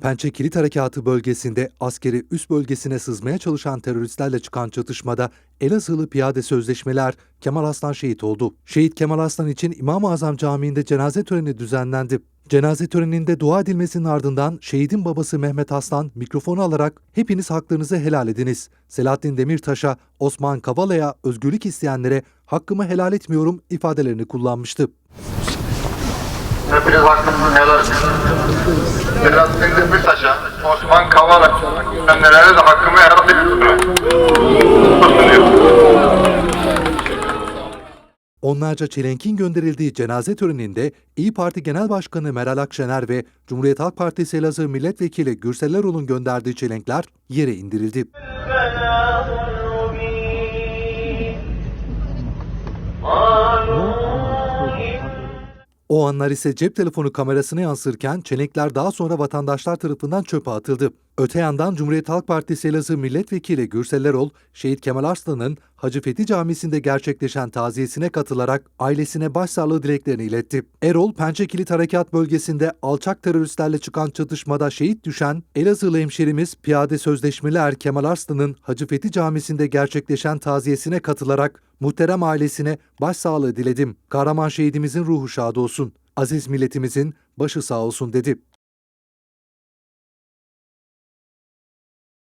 Pençe Kilit Harekatı bölgesinde askeri üst bölgesine sızmaya çalışan teröristlerle çıkan çatışmada Elazığlı piyade sözleşmeler Kemal Aslan şehit oldu. Şehit Kemal Aslan için İmam-ı Azam Camii'nde cenaze töreni düzenlendi. Cenaze töreninde dua edilmesinin ardından şehidin babası Mehmet Aslan mikrofonu alarak hepiniz haklarınızı helal ediniz. Selahattin Demirtaş'a, Osman Kavala'ya özgürlük isteyenlere hakkımı helal etmiyorum ifadelerini kullanmıştı. Hepiniz hakkınızı helal edin. Selahattin Demirtaş'a, Osman Kavala, annelere de hakkımı helal. Onlarca çelenkin gönderildiği cenaze töreninde İyi Parti Genel Başkanı Meral Akşener ve Cumhuriyet Halk Partisi Elazığ Milletvekili Gürsel Erol'un gönderdiği çelenkler yere indirildi. O anlar ise cep telefonu kamerasına yansırken çelenkler daha sonra vatandaşlar tarafından çöpe atıldı. Öte yandan Cumhuriyet Halk Partisi Elazığ Milletvekili Gürsel Erol, Şehit Kemal Arslan'ın Hacı Fethi Camisi'nde gerçekleşen taziyesine katılarak ailesine başsağlığı dileklerini iletti. Erol, Pençe Kilit Harekat bölgesinde alçak teröristlerle çıkan çatışmada şehit düşen Elazığlı hemşerimiz Piyade Sözleşmeli Er Kemal Arslan'ın Hacı Fethi Camisi'nde gerçekleşen taziyesine katılarak muhterem ailesine başsağlığı diledim. Kahraman şehidimizin ruhu şad olsun. Aziz milletimizin başı sağ olsun dedi.